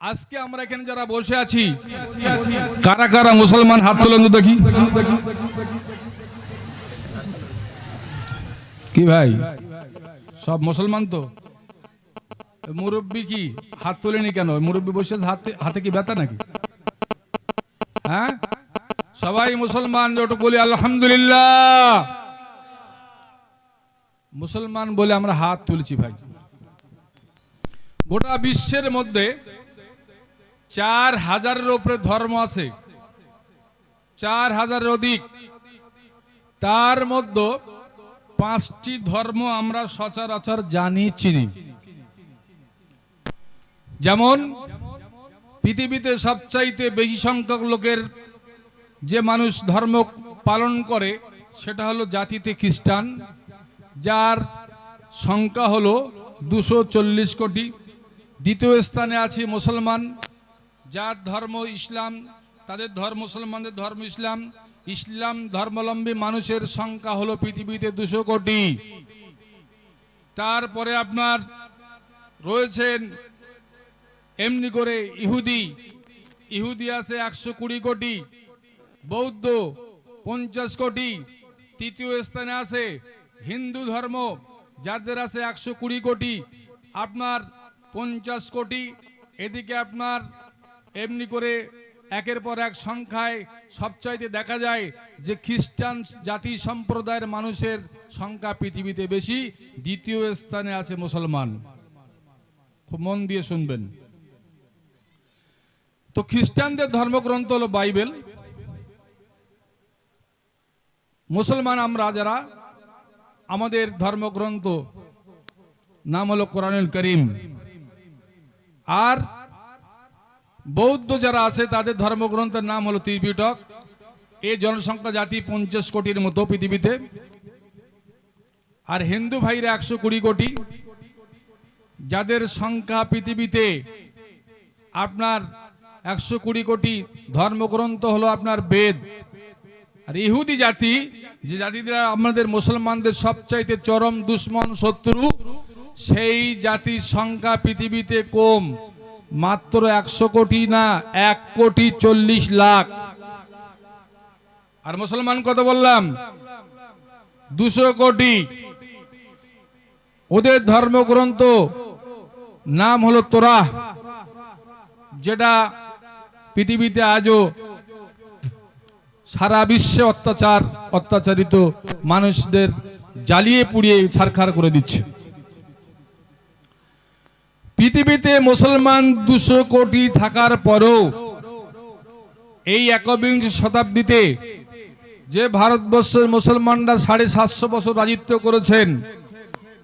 আজকে আমরা এখানে যারা বসে আছি, কারা কারা মুসলমান হাত তোলেন তো দেখি। কি ভাই? সব মুসলমান তো? মুরব্বী কি হাত তোলেনি কেন? মুরব্বী বসে হাতে হাতে কি ব্যথা নাকি? হ্যাঁ? সবাই মুসলমান ওটু বলি, আলহামদুলিল্লাহ। মুসলমান বলে আমরা হাত তুলছি ভাই। গোটা বিশ্বের মধ্যে চার হাজারের উপরে ধর্ম আছে। চার হাজারের অধিক। তার মধ্যে পাঁচটি ধর্ম আমরা সচরাচর জানি, চিনি। যেমন, পৃথিবীতে সবচাইতে বেশি সংখ্যক লোকের যে মানুষ ধর্ম পালন করে, সেটা হলো জাতিতে খ্রিস্টান, যার সংখ্যা হলো দুশো কোটি। দ্বিতীয় স্থানে আছে মুসলমান যার ধর্ম ইসলাম, তাদের ধর্ম মুসলমানদের ধর্ম ইসলাম ইসলাম ধর্মাবলম্বী মানুষের সংখ্যা হলো পৃথিবীতে দুশো কোটি। তারপরে আপনার রয়েছেন এমনি করে ইহুদি। ইহুদি আছে একশো কুড়ি কোটি, বৌদ্ধ পঞ্চাশ কোটি, তৃতীয় স্থানে আছে হিন্দু ধর্ম, যাদের আছে একশো কুড়ি কোটি, আপনার পঞ্চাশ কোটি, এদিকে আপনার এমনি করে একের পর এক সংখ্যায় সবচাইতে দেখা যায় যে খ্রিস্টান জাতি সম্প্রদায়ের মানুষের সংখ্যা পৃথিবীতে বেশি, দ্বিতীয় স্থানে আছে মুসলমান। খুব মন দিয়ে শুনবেন। তো খ্রিস্টানদের ধর্মগ্রন্থ হলো বাইবেল। মুসলমান আমরা যারা, আমাদের ধর্মগ্রন্থ নাম হলো কোরআনুল করিম। আর বৌদ্ধ যারা আছে, তাদের ধর্মগ্রন্থের নাম হলো ত্রিপিটক। এই জনসংখ্যা জাতি পঞ্চাশ কোটির মতো পৃথিবীতে। আর হিন্দু ভাইরা একশো কুড়ি কোটি। যাদের সংখ্যা পৃথিবীতে আপনার একশো কুড়ি কোটি, ধর্মগ্রন্থ হলো আপনার বেদ। আর ইহুদি জাতি, যে জাতিরা আমাদের মুসলমানদের সবচাইতে চরম দুশ্মন, শত্রু, সেই জাতির সংখ্যা পৃথিবীতে কম। মাত্র একশো কোটি না, এক কোটি চল্লিশ লাখ। আর মুসলমান কত বললাম? দুশো কোটি। ওদের ধর্মগ্রন্থ নাম হলো তোরাহ, যেটা পৃথিবীতে আজও সারা বিশ্বে অত্যাচার, অত্যাচারিত মানুষদের জ্বালিয়ে পুড়িয়ে ছারখার করে দিচ্ছে। পৃথিবীতে মুসলমান দুশো কোটি থাকার পরও এই একবিংশ শতাব্দীতে যে ভারতবর্ষের মুসলমানরা সাড়ে সাতশো বছর রাজিত্ব করেছেন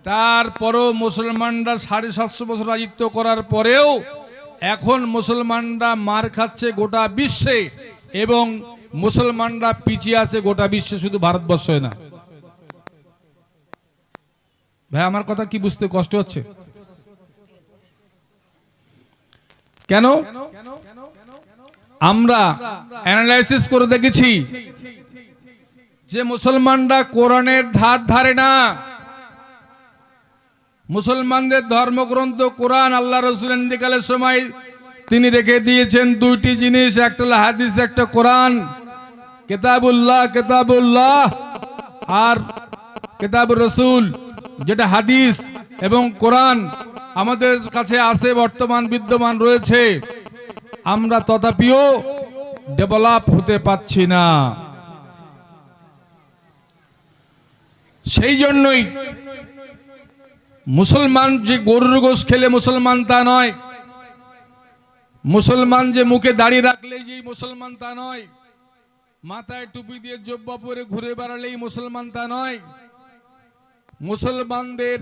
তারপরও মুসলমানরা সাড়ে সাতশো বছর রাজিত্ব করার পরেও এখন মুসলমানরা মার খাচ্ছে গোটা বিশ্বে এবং মুসলমানরা পিছিয়ে আছে গোটা বিশ্বে, শুধু ভারতবর্ষে না। ভাই, আমার কথা কি বুঝতে কষ্ট হচ্ছে? কেন? আমরা অ্যানালাইসিস করে দেখেছি যে মুসলমানরা কোরআনের ধার ধারে না। মুসলমানদের ধর্মগ্রন্থ কোরআন আল্লাহ রসুল ইন্দিকালের সময় তিনি রেখে দিয়েছেন দুইটি জিনিস, একটা হাদিস, একটা কোরআন। কেতাবুল্লাহ কেতাবুল্লাহ আর কেতাবুর রসুল, যেটা হাদিস এবং কোরআন। আমাদের কাছে আছে, বর্তমান বিদ্যমান রয়েছে। আমরা তথাপিও ডেভেলপ হতে পারছি না। সেই জন্যই মুসলমান যে গরুর গোশ খেলে মুসলমান তা নয়। মুসলমান যে মুখে দাড়ি রাখলে যে মুসলমান তা নয়। মাথায় টুপি দিয়ে জব্বা পরে ঘুরে বেড়ালেই মুসলমান তা নয়। মুসলমানদের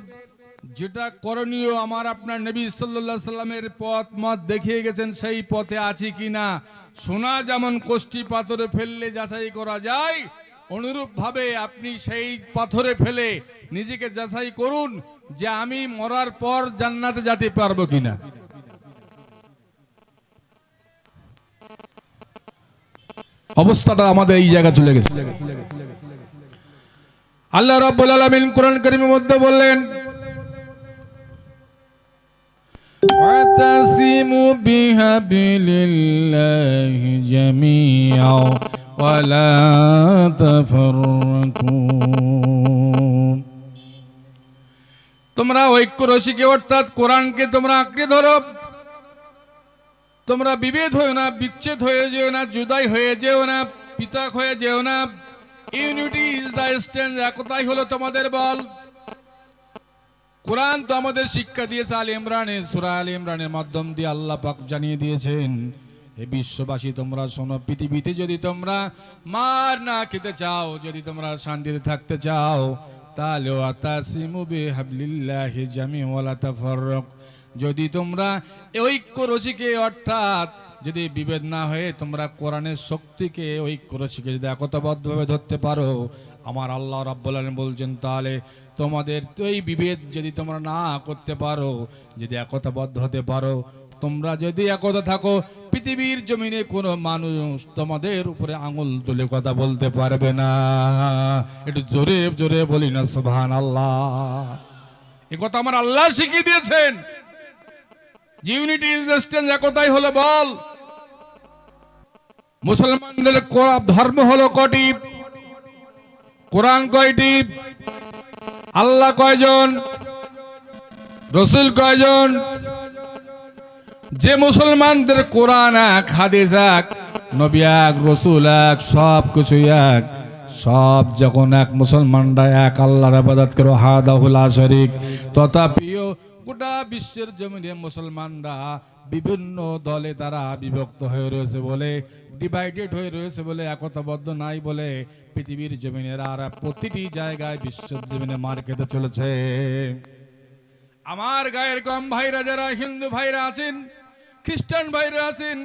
যেটা করণীয় আমার আপনার নবী আলাইহি সাল্লামের পথ মত দেখিয়ে গেছেন, সেই পথে আছি কিনা সোনা যেমন কোষ্টি পাথরে ফেললে যাচাই করা যায় অনুরূপ ভাবে আপনি সেই পাথরে ফেলে নিজেকে যাচাই করুন যে আমি মরার পর জান্নাতে যেতে পারব কিনা অবস্থাটা আমাদের এই জায়গা চলে গেছে। আল্লাহ রাব্বুল আলামিন কোরআন কারীমের মধ্যে বললেন واعتصموا بحبل الله جميعا ولا تفرقوا তোমরা ঐক্য রসিকে অর্থাৎ কোরআনকে তোমরা আঁকড়ে ধরো তোমরা বিভেদ হয়েও না বিচ্ছেদ হয়ে যেও না জুদাই হয়ে যেও না পিতাক হয়ে যেও না ইউনিটি ইজ দ্য স্ট্যান্ড একতাই হলো তোমাদের বল কোরআন তো আমাদের শিক্ষা দিয়েছে আল ইমরানের, সুরা আল ইমরানের মাধ্যম দিয়ে আল্লাহ পাক জানিয়ে দিয়েছেন, হে বিশ্ববাসী তোমরা শোনো, পৃথিবীতে যদি তোমরা মার না খেতে চাও, যদি তোমরা শান্তিতে থাকতে চাও তাহলে ওয়াতাসিমু বিহাবলিল্লাহি জামিআ ওয়ালা তাফাররাক। যদি তোমরা ঐক্য রসিকে অর্থাৎ যদি বিভেদ না হয়ে তোমরা কোরআনের শক্তিকে ঐক্য রসিকে যদি একতাবদ্ধভাবে ধরতে পারো, আমার আল্লাহ রাব্বুল আলামিন বলছেন, তাহলে তোমাদের এই বিভেদ যদি তোমরা না করতে পারো, যদি একতাবদ্ধ হতে পারো, তোমরা যদি একতা থাকো, পৃথিবীর জমিনে কোনো মানুষ তোমাদের উপরে আঙুল তুলে কথা বলতে পারবে না। একটু জোরে জোরে বলি না সুবহান আল্লাহ এ কথা আমার আল্লাহ শিখিয়ে দিয়েছেন। ইউনিটি ইজ দ্য স্ট্রেংথ একতাই হলো বল। মুসলমানদের ধর্ম হলো কটি? কোরআন কয়টি? আল্লাহ কয়জন? রসুল কয়জন? যে মুসলমানদের কোরআন এক, হাদিস এক, নবী এক, রসুল এক, সব কিছু এক। সব যখন এক মুসলমানরা এক, আল্লাহর আবাদত করো হাদাহুল শরিক। তথাপিও গোটা বিশ্বের জমিনে মুসলমানরা বিভিন্ন দলে তারা বিভক্ত হয়ে রয়েছে বলে ডিভাইডেড হয়ে রয়েছে বলে, একতাবদ্ধ নাই বলে পৃথিবীর জমিনের আর প্রতিটি জায়গায় বিশ্বের জমিনে মার খেতে চলেছে। আমার গায়ের কম ভাইরা যারা, হিন্দু ভাইরা আছেন, খ্রিস্টান ভাইরা আছেন,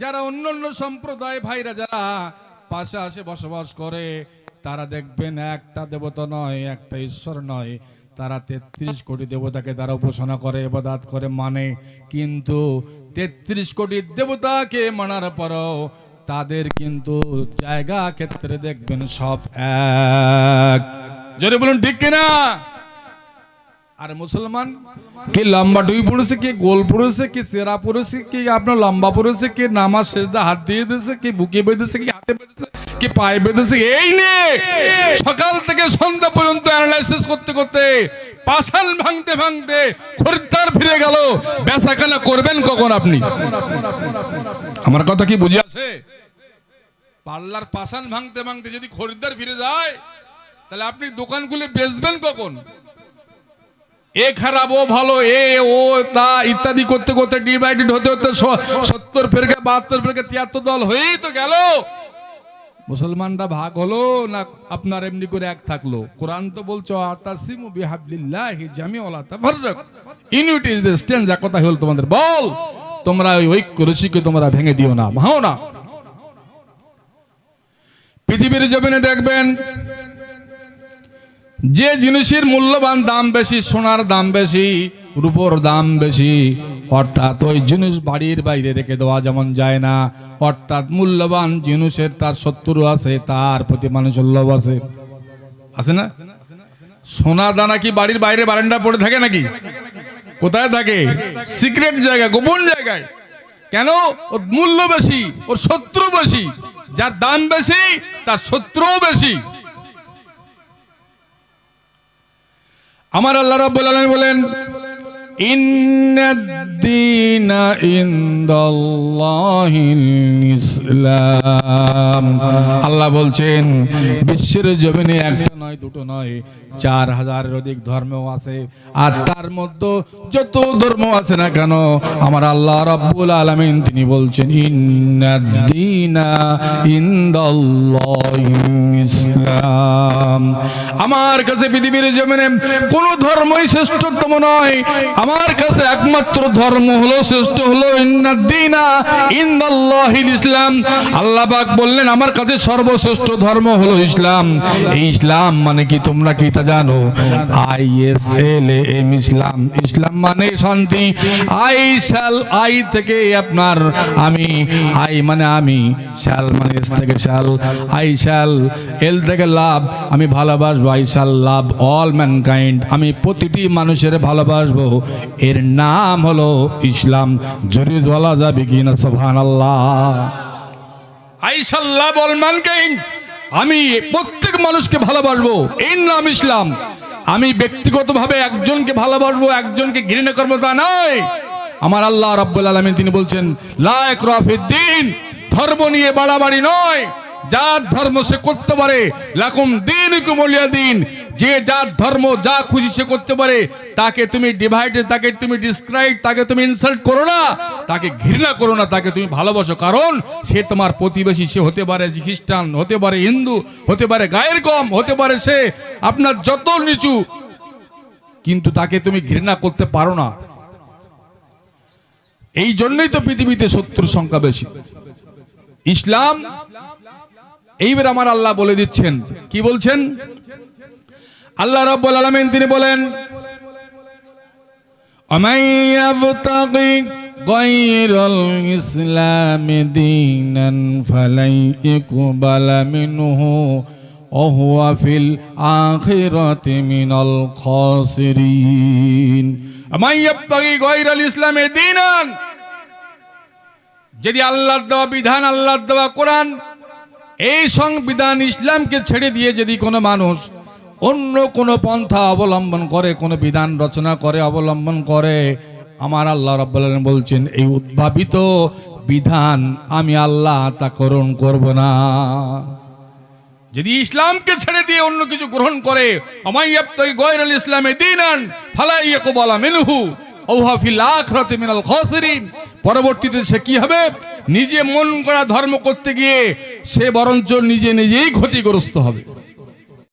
যারা অন্য অন্য সম্প্রদায় ভাইরা যারা পাশে আসে বসবাস করে, তারা দেখবেন একটা দেবতা নয়, একটা ঈশ্বর নয় তারা তেত্রিশ কোটি দেবতাকে তারা উপাসনা করে এবাদাত করে মানে। কিন্তু তেত্রিশ কোটি দেবতাকে মানার পরও তাদের কিন্তু জায়গা ক্ষেত্রে দেখবেন সব এক। জোরে বলুন, ঠিক কিনা? আর মুসলমান? কে লম্বা ডুই পড়েছে, কে গোল পড়েছে, কে চেরা পড়েছে, কে আপনার লম্বা পড়েছে, কে নামাজ শেষদা হাত দিয়ে দিয়েছে, কে বুকে বেঁধেছে, কি হাতে বেঁধেছে, কে পায়ে বেঁধেছে, এই নে! সকাল থেকে সন্ধ্যা পর্যন্ত অ্যানালাইসিস করতে করতে পাশাল ভাঙতে ভাঙতে খরিদ্দার ফিরে গেল। বেচাকেনা করবেন কখন আপনি? আমার কথা কি বুঝে আছে? পাল্লার পাশান ভাঙতে ভাঙতে যদি খরিদ্দার ফিরে যায়, তাহলে আপনি দোকান খুলে বেচবেন কখন? এ খারাপ, ও ভালো, এ, ও, তা, ইত্যাদি করতে করতে ডিভাইডেড হতে হতে সত্তর ফেরকে, বাহাত্তর ফেরকে তিয়াত্তর দল হয়েই তো গেল। মুসলমানরা ভাগ হলো না আপনার এমনি করে এক থাকল? কোরআন তো বলছো, আতাসিমু বিহাবলিল্লাহি জামিউলা তাফাররাক। ইউনিটি ইজ দ্য স্ট্রেংথ যা কথা হলো তোমাদের। বল, তোমরা ওই ঐক্য রশিকে তোমরা ভেঙে দিও না ভাও না। পৃথিবীর জমিনে দেখবেন যে জিনিসের মূল্যবান দাম বেশি, সোনার দাম বেশি, রূপোর দাম বেশি, অর্থাৎ ওই জিনিস বাড়ির বাইরে রেখে দেওয়া যেমন যায় না, অর্থাৎ মূল্যবান জিনিসের তার শত্রু আছে, তার প্রতি মানুষের লোভ আছে। আছে না? সোনা দানা কি বাড়ির বাইরে বারান্দা পড়ে থাকে নাকি? কোথায় থাকে? সিক্রেট জায়গা গোপন জায়গায়। কেন? ওর মূল্য বেশি, ওর শত্রু বেশি, যার দাম বেশি, তার শত্রুও বেশি। আমার আল্লাহ রাব্বুল আলামিন বলেন আল্লাহ বলছেন, বিশ্বের জমিনে একটা নয়, দুটো নয়, চার হাজারের অধিক ধর্ম আছে, আর তার মধ্যে যত ধর্ম আছে না কেন, আমার আল্লাহ রাব্বুল আলামিন তিনি বলছেন ইসলাম। আমার কাছে পৃথিবীর জমিনে কোন ধর্মই শ্রেষ্ঠতম নয়। আমার কাছে একমাত্র ধর্ম হলো, শ্রেষ্ঠ হলো ইসলাম। আল্লাহ বললেন, আমার কাছে সর্বশ্রেষ্ঠ ধর্ম হলো ইসলাম। এই ইসলাম মানে কি তোমরা কি তা জানো? আই এস এল এম, ইসলাম। ইসলাম মানে শান্তি। আই শাল আই থেকে আপনার আমি, আই মানে আমি। শাল মানে এস থেকে শাল আই শাল এল থেকে লাভ। আমি ভালোবাসবো। আই শাল লাভ অল ম্যানকাইন্ড। আমি প্রতিটি মানুষের ভালোবাসবো। এর নাম হলো ইসলাম। জোরে বলা যাবে কিনা সোহান আল্লাহ আমি প্রত্যেক মানুষকে ভালোবাসবো। এর নাম ইসলাম। আমি ব্যক্তিগতভাবে একজনকে ভালোবাসবো, একজনকে ঘৃণা করব তা নয়। আমার আল্লাহ রাব্বুল আলামিন তিনি বলছেন লায়ক রাফিদ্দিন ধর্ম নিয়ে বাড়াবাড়ি নয়। যার ধর্ম সে করতে পারে, লাকুম দিন কুমলিয়া দিন। যে যার ধর্ম যা খুশি সে করতে পারে, তাকে তুমি ডিভাইড তাকে তুমি ডিসক্রাইব তাকে তুমি ইনসাল্ট করো না, তাকে ঘৃণা করো না, তাকে তুমি ভালোবাসো। কারণ সে তোমার প্রতিবেশী, সে হতে পারে খ্রিস্টান, হতে পারে হিন্দু, হতে পারে গায়ের কম হতে পারে সে আপনার যত নিচু, কিন্তু তাকে তুমি ঘৃণা করতে পারো না। এই জন্যই তো পৃথিবীতে শত্রুর সংখ্যা বেশি। ইসলাম, এইবার আমার আল্লাহ বলে দিচ্ছেন, কি বলছেন? আল্লাহ রাব্বুল আলামিন তিনি বলেন ومن يبتغي غير الإسلام دينا فلن يقبل منه وهو في الآخرة من الخاسرين ومن يبتغي غير الإسلام دينا যদি আল্লাহর দেওয়া বিধান আল্লাহর দেওয়া কোরআন এই সংবিধান ইসলামকে ছেড়ে দিয়ে যদি কোনো মানুষ অন্য কোনো পন্থা অবলম্বন করে, কোনো বিধান রচনা করে, অবলম্বন করে, আমার আল্লাহ রাব্বুল বলছেন, এই উদ্ভাবিত বিধান আমি আল্লাহ তা করণ করব না। যদি ইসলামকে ছেড়ে দিয়ে অন্য কিছু গ্রহণ করে খাসিরিন। পরবর্তীতে সে কি হবে? নিজে মন করা ধর্ম করতে গিয়ে সে বরঞ্চ নিজে নিজেই ক্ষতিগ্রস্ত হবে।